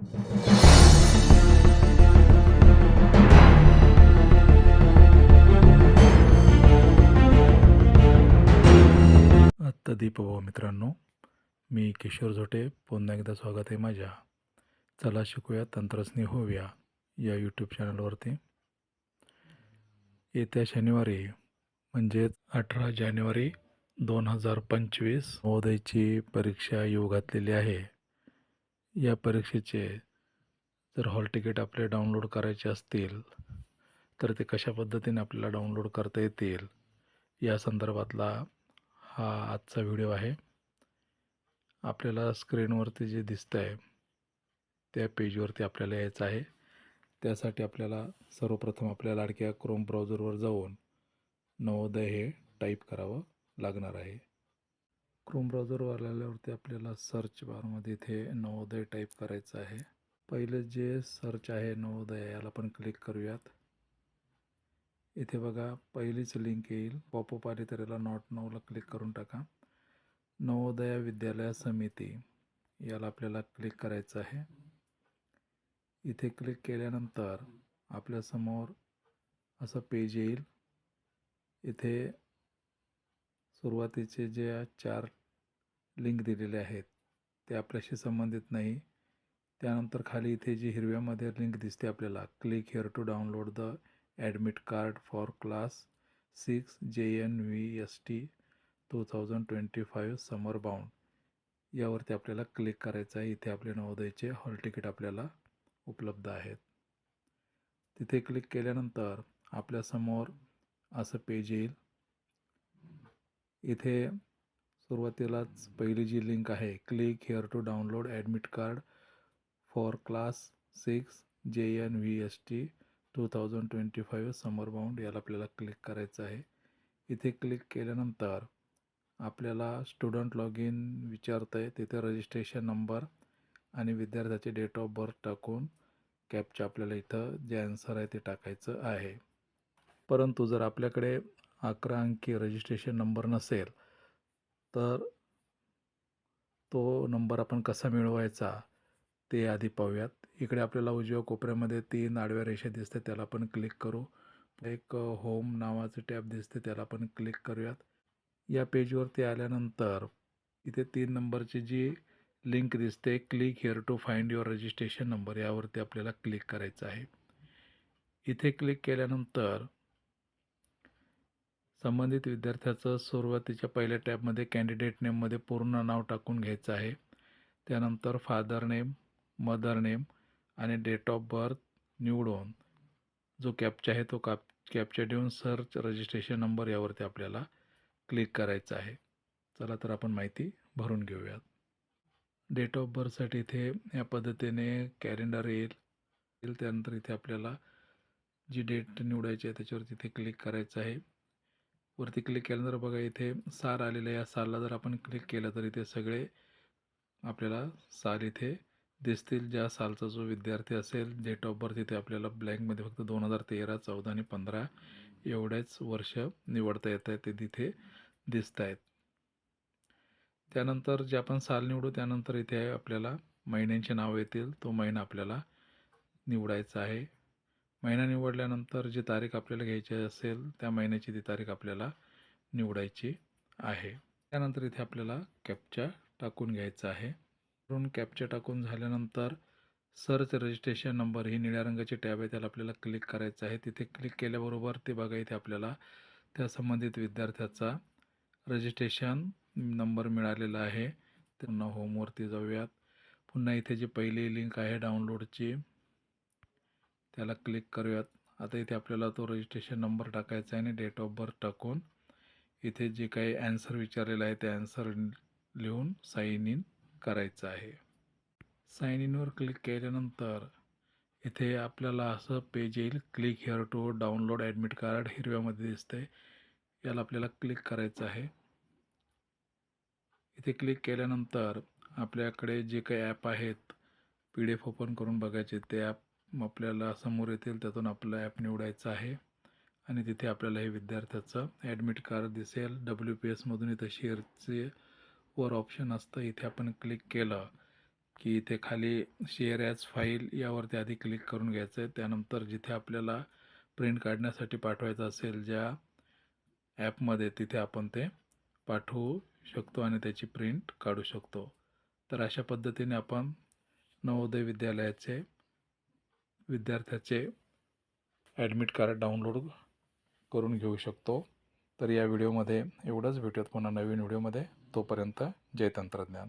आत्ता दीपभाऊ मित्रांनो मी किशोर झोटे पुन्हा एकदा स्वागत आहे माझ्या. चला शिकूया तंत्रज्ञ होऊया या यूट्यूब चॅनलवरती येत्या शनिवारी म्हणजेच अठरा जानेवारी दोन हजार पंचवीस महोदयाची परीक्षा येऊ घातलेली आहे. या परीक्षेचे जर हॉल तिकीट आपले डाउनलोड करायचे असतील तर ते कशा पद्धतीने आपल्याला डाउनलोड करता येतील या संदर्भातला हा आजचा व्हिडिओ आहे. आपल्याला स्क्रीनवरती जे दिसतं आहे त्या पेजवरती आपल्याला यायचं आहे. त्यासाठी आपल्याला सर्वप्रथम आपल्या लाडक्या क्रोम ब्राउझरवर जाऊन नवोदय हे टाईप करावं लागणार आहे. क्रोम ब्राउझरवर आल्यावरती आपल्याला सर्च बारमध्ये इथे नवोदय टाईप करायचं आहे. पहिलं जे सर्च आहे नवोदय याला पण क्लिक करूयात. इथे बघा पहिलीच लिंक येईल. पॉपअप आली तर याला नॉट नऊला क्लिक करून टाका. नवोदय विद्यालय समिती याला आपल्याला क्लिक करायचं आहे. इथे क्लिक केल्यानंतर आपल्यासमोर असं पेज येईल. इथे सुरुवातीचे जे चार लिंक दिलेले आहेत. ते आपल्याशी संबंधित नाही. त्यानंतर खाली इथे जी हिरव्यामध्ये लिंक दिसते आपल्याला click here to download the admit card for class six J N V S T two thousand twenty five summer bound यावरती आपल्याला क्लिक करायचं आहे. इथे आपले नवोदयचे हॉल तिकीट आपल्याला उपलब्ध आहेत. तिथे क्लिक केल्यानंतर आपल्यासमोर असं पेज येईल. इथे सुरुवातीलाच पहिली जी लिंक आहे click here to download admit card for class six J N V S T two thousand twenty five summer bound याला आपल्याला क्लिक करायचं आहे. इथे क्लिक केल्यानंतर आपल्याला स्टुडंट लॉग इन विचारतं आहे तिथे रजिस्ट्रेशन नंबर आणि विद्यार्थ्याचे डेट ऑफ बर्थ टाकून कॅपच्या आपल्याला इथं जे आन्सर आहे ते टाकायचं आहे. परंतु जर आपल्याकडे अकरा अंकी रजिस्ट्रेशन नंबर नसेल तर तो नंबर आपण कसा मिळवायचा ते आधी पाहूयात. इकडे आपल्याला उजव्या कोपऱ्यामध्ये तीन आडव्या रेषा दिसते त्याला आपण क्लिक करू. एक होम नावाचं टॅब दिसते त्याला आपण क्लिक करूयात. या पेजवरती आल्यानंतर इथे तीन नंबरची जी लिंक दिसते click here to find your registration number यावरती आपल्याला क्लिक करायचं आहे. इथे क्लिक केल्यानंतर संबंधित विद्यार्थ्याचं सुरुवातीच्या पहिल्या टॅबमध्ये कॅन्डिडेट नेममध्ये पूर्ण नाव टाकून घ्यायचं आहे. त्यानंतर फादर नेम मदर नेम आणि डेट ऑफ बर्थ निवडून जो कॅपचा आहे तो काप कॅपचा देऊन सर्च रजिस्ट्रेशन नंबर यावरती आपल्याला क्लिक करायचं आहे. चला तर आपण माहिती भरून घेऊयात. डेट ऑफ बर्थसाठी इथे या पद्धतीने कॅलेंडर येईल. येईल त्यानंतर इथे आपल्याला जी डेट निवडायची आहे त्याच्यावरती इथे क्लिक करायचं आहे. वरती क्लिक केल्यानंतर बघा इथे साल आलेलं आहे. या सालला जर आपण क्लिक केलं तर इथे सगळे आपल्याला साल इथे दिसतील. ज्या सालचा जो विद्यार्थी असेल डेट ऑफ बर्थ इथे आपल्याला ब्लँकमध्ये फक्त दोन हजार तेरा चौदा आणि पंधरा एवढेच वर्ष निवडता येत आहेत ते तिथे दिसत आहेत. त्यानंतर जे आपण साल निवडू त्यानंतर इथे आपल्याला महिन्यांचे नाव येतील. तो महिना आपल्याला निवडायचा आहे. महिना निवडल्यानंतर जी तारीख आपल्याला घ्यायची असेल त्या महिन्याची ती तारीख आपल्याला निवडायची आहे. त्यानंतर इथे आपल्याला कॅपचा टाकून घ्यायचा आहे. म्हणून कॅपचा टाकून झाल्यानंतर सर्च रजिस्ट्रेशन नंबर ही निळ्या रंगाची टॅब आहे त्याला आपल्याला क्लिक करायचं आहे. तिथे क्लिक केल्याबरोबर ते बघा इथे आपल्याला त्या संबंधित विद्यार्थ्याचा रजिस्ट्रेशन नंबर मिळालेला आहे. पुन्हा होमवरती जाऊयात. पुन्हा इथे जी पहिली लिंक आहे डाउनलोडची त्याला क्लिक करूयात. आता इथे आपल्याला तो रजिस्ट्रेशन नंबर टाकायचा आहे आणि डेट ऑफ बर्थ टाकून इथे जे काही ॲन्सर विचारलेलं आहे ते ॲन्सर लिहून साईन इन करायचं आहे. साइन इनवर क्लिक केल्यानंतर इथे आपल्याला असं पेज येईल. Click here to download admit card हिरव्यामध्ये दिसतंय. याला आपल्याला क्लिक करायचं आहे. इथे क्लिक केल्यानंतर आपल्याकडे जे काही ॲप आहेत पी डी एफ ओपन करून बघायचे ते ॲप आपल्याला समोर येतील त्यातून आपलं ॲप निवडायचं आहे. आणि तिथे आपल्याला हे विद्यार्थ्याचं ॲडमिट कार्ड दिसेल. डब्ल्यू पी एसमधून इथं शेअरचे वर ऑप्शन असतं. इथे आपण क्लिक केलं की इथे खाली शेअर ॲज फाईल यावरती आधी क्लिक करून घ्यायचं आहे त्यानंतर जिथे आपल्याला प्रिंट काढण्यासाठी पाठवायचं असेल ज्या ॲपमध्ये तिथे आपण ते पाठवू शकतो आणि त्याची प्रिंट काढू शकतो. तर अशा पद्धतीने आपण नवोदय विद्यालयाचे विद्यार्थ्याचे ॲडमिट कार्ड डाउनलोड करून घेऊ शकतो. तर या व्हिडिओमध्ये एवढंच. भेटूयात पुन्हा नवीन व्हिडिओमध्ये तोपर्यंत जय तंत्रज्ञान.